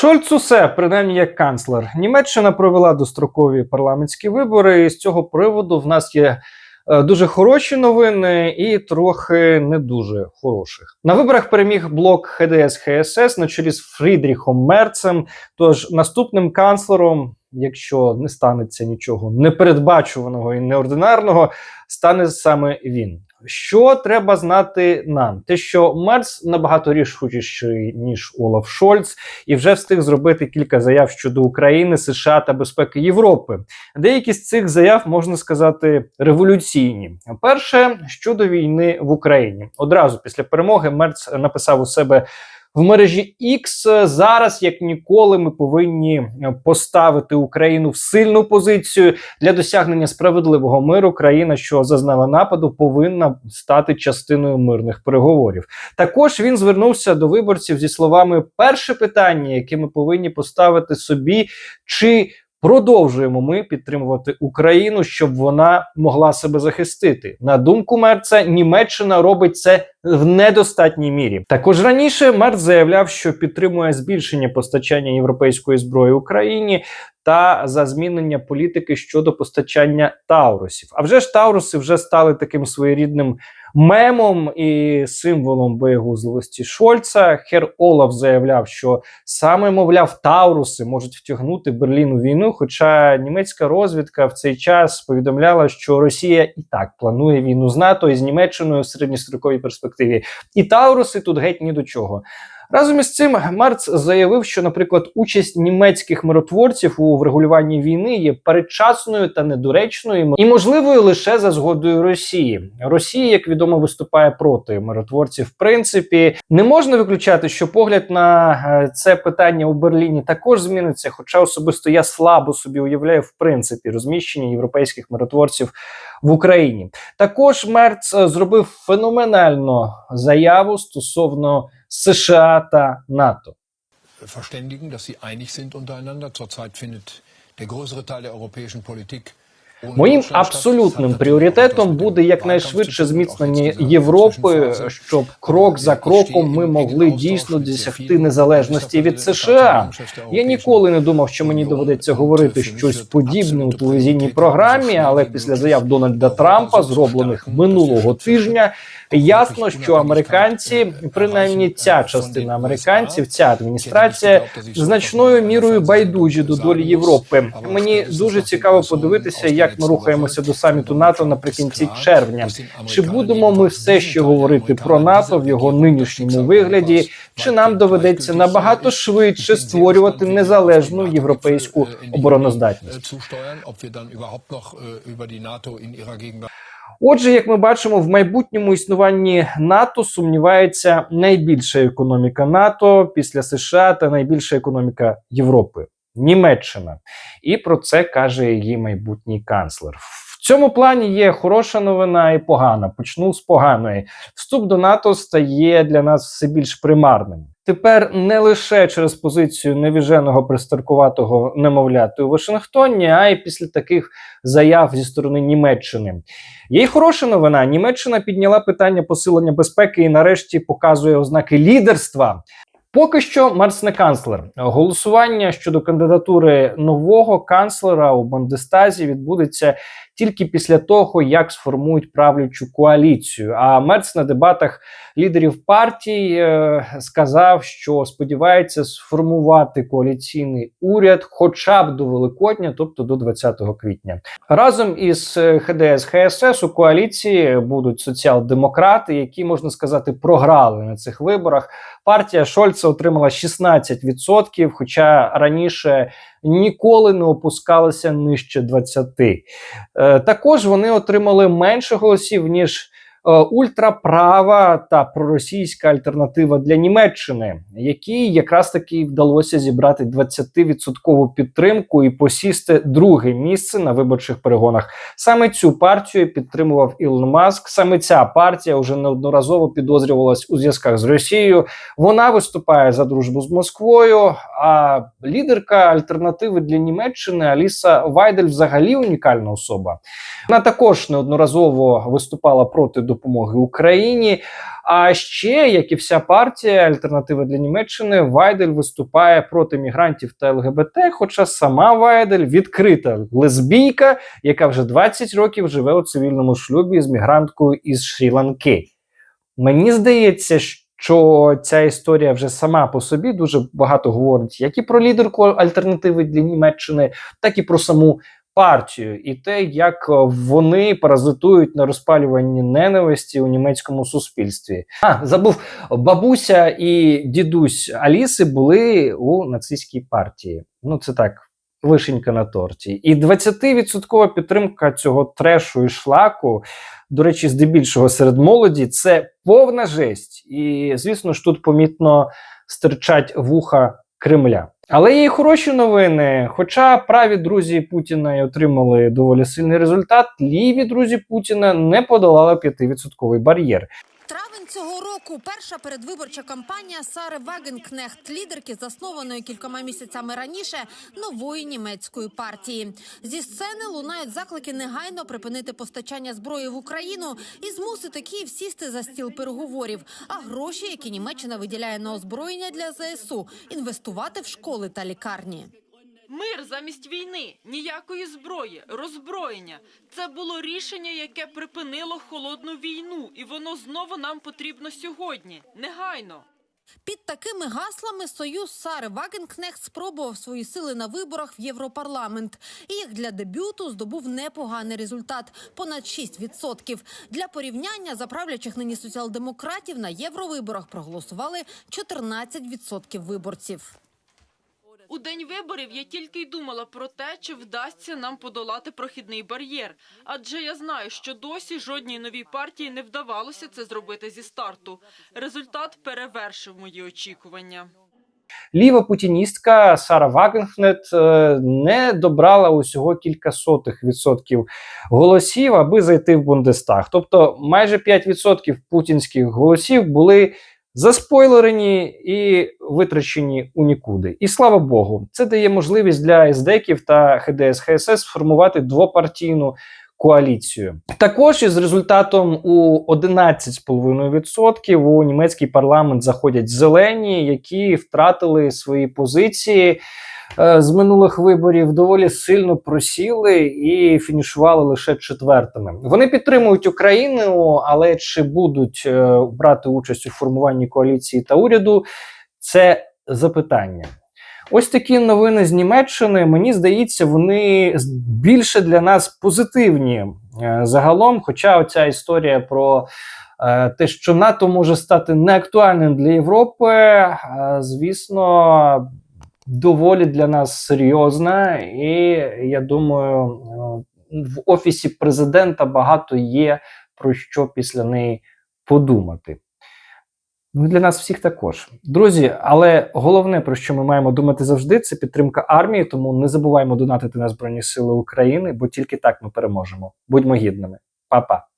Шольц усе, принаймні як канцлер. Німеччина провела дострокові парламентські вибори, і з цього приводу в нас є е, дуже хороші новини і трохи не дуже хороших. На виборах переміг блок ХДС ХСС на чолі з Фрідріхом Мерцем. Тож наступним канцлером, якщо не станеться нічого непередбачуваного і неординарного, стане саме він. Що треба знати нам? Те, що Мерц набагато рішучіший, ніж Олаф Шольц, і вже встиг зробити кілька заяв щодо України, США та безпеки Європи. Деякі з цих заяв можна сказати революційні. Перше щодо війни в Україні. Одразу після перемоги Мерц написав у себе. В мережі X зараз, як ніколи, ми повинні поставити Україну в сильну позицію для досягнення справедливого миру. Країна, що зазнала нападу, повинна стати частиною мирних переговорів. Також він звернувся до виборців зі словами: перше питання, яке ми повинні поставити собі, чи Продовжуємо ми підтримувати Україну, щоб вона могла себе захистити. На думку Мерца, Німеччина робить це в недостатній мірі. Також раніше Мерц заявляв, що підтримує збільшення постачання європейської зброї Україні та за змінення політики щодо постачання таурусів. А вже ж тауруси вже стали таким своєрідним мемом і символом боєгузливості Шольца. Хер Олаф заявляв, що саме мовляв Тауруси можуть втягнути Берлін у війну. Хоча німецька розвідка в цей час повідомляла, що Росія і так планує війну з НАТО і з Німеччиною в середньостроковій перспективі, і Тауруси тут геть ні до чого. Разом із цим Марц заявив, що, наприклад, участь німецьких миротворців у врегулюванні війни є передчасною та недоречною і можливою лише за згодою Росії. Росія, як відомо, виступає проти миротворців. В принципі, не можна виключати, що погляд на е, це питання у Берліні також зміниться. Хоча особисто я слабо собі уявляю в принципі розміщення європейських миротворців в Україні. Також Мерц е, зробив феноменальну заяву стосовно. США та НАТО. verständigen, dass sie einig sind untereinander. Zurzeit findet der größere Teil der europäischen Politik Моїм абсолютним пріоритетом буде якнайшвидше зміцнення Європи, щоб крок за кроком ми могли дійсно досягти незалежності від США. Я ніколи не думав, що мені доведеться говорити щось подібне у телевізійній програмі, але після заяв Дональда Трампа, зроблених минулого тижня, ясно, що американці, принаймні ця частина американців, ця адміністрація, значною мірою байдужі до долі Європи. Мені дуже цікаво подивитися, як ми рухаємося до саміту НАТО наприкінці червня. Чи будемо ми все ще говорити про НАТО в його нинішньому вигляді? Чи нам доведеться набагато швидше створювати незалежну європейську обороноздатність? Отже, як ми бачимо, в майбутньому існуванні НАТО сумнівається найбільша економіка НАТО після США та найбільша економіка Європи. Німеччина, і про це каже її майбутній канцлер. В цьому плані є хороша новина і погана. Почну з поганої. Вступ до НАТО стає для нас все більш примарним. Тепер не лише через позицію невіженого пристаркуватого немовляти у Вашингтоні, а й після таких заяв зі сторони Німеччини. Є й хороша новина. Німеччина підняла питання посилення безпеки і нарешті показує ознаки лідерства. Поки що Марс не канцлер. Голосування щодо кандидатури нового канцлера у Бундестазі відбудеться тільки після того, як сформують правлячу коаліцію. А Мерц на дебатах лідерів партій е, сказав, що сподівається сформувати коаліційний уряд, хоча б до Великодня, тобто до 20 квітня. Разом із ХДС ХСС у коаліції будуть соціал-демократи, які можна сказати програли на цих виборах. Партія Шольца отримала 16%, хоча раніше ніколи не опускалися нижче 20%. також вони отримали менше голосів ніж Е, ультраправа та проросійська альтернатива для Німеччини, якій якраз таки вдалося зібрати 20% підтримку і посісти друге місце на виборчих перегонах. Саме цю партію підтримував Ілон Маск. Саме ця партія вже неодноразово підозрювалась у зв'язках з Росією. Вона виступає за дружбу з Москвою. А лідерка альтернативи для Німеччини Аліса Вайдель взагалі унікальна особа. Вона також неодноразово виступала проти допомоги Україні. А ще, як і вся партія Альтернатива для Німеччини, Вайдель виступає проти мігрантів та ЛГБТ. Хоча сама Вайдель відкрита лесбійка, яка вже 20 років живе у цивільному шлюбі з мігранткою із Шрі-Ланки. Мені здається, що ця історія вже сама по собі дуже багато говорить як і про лідерку альтернативи для Німеччини, так і про саму партію, і те, як вони паразитують на розпалюванні ненависті у німецькому суспільстві. А забув бабуся і дідусь Аліси були у нацистській партії. Ну це так. Вишенька на торті, і 20% підтримка цього трешу і шлаку, до речі, здебільшого серед молоді, це повна жесть. І звісно ж, тут помітно стирчать вуха Кремля. Але є і хороші новини. Хоча праві друзі Путіна і отримали доволі сильний результат, ліві друзі Путіна не подолали 5% бар'єр. Травень цього року перша передвиборча кампанія Сари Вагенкнехт, лідерки, заснованої кількома місяцями раніше нової німецької партії. Зі сцени лунають заклики негайно припинити постачання зброї в Україну і змусити Київ сісти за стіл переговорів. А гроші, які Німеччина виділяє на озброєння для ЗСУ, інвестувати в школи та лікарні. Мир замість війни, ніякої зброї, роззброєння. Це було рішення, яке припинило холодну війну, і воно знову нам потрібно сьогодні, негайно. Під такими гаслами союз Сари Вагенкнехт спробував свої сили на виборах в Європарламент. І як для дебюту здобув непоганий результат понад 6%. Для порівняння заправлячих нині соціал-демократів на євровиборах проголосували 14% виборців. У день виборів я тільки й думала про те, чи вдасться нам подолати прохідний бар'єр. Адже я знаю, що досі жодній новій партії не вдавалося це зробити зі старту. Результат перевершив мої очікування. Ліва путіністка Сара Вагенхнет е, не добрала усього кілька сотих відсотків голосів, аби зайти в Бундестаг. Тобто майже 5% путінських голосів були заспойлерені і витрачені у нікуди. І слава Богу, це дає можливість для СДЕКів та ХДС ХСС сформувати двопартійну коаліцію. Також із результатом у 11,5% у німецький парламент заходять зелені, які втратили свої позиції. Е, З минулих виборів доволі сильно просіли і фінішували лише четвертими. Вони підтримують Україну, але чи будуть е, брати участь у формуванні коаліції та уряду? Це запитання. Ось такі новини з Німеччини. Мені здається, вони більше для нас позитивні е, загалом. Хоча оця історія про те, що НАТО може стати неактуальним для Європи, звісно, доволі для нас серйозна, і я думаю, е, в офісі президента багато є про що після неї подумати. Ну, для нас всіх також. Друзі, але головне, про що ми маємо думати завжди, це підтримка армії. Тому не забуваємо донатити на Збройні Сили України, бо тільки так ми переможемо. Будьмо гідними. Па-па.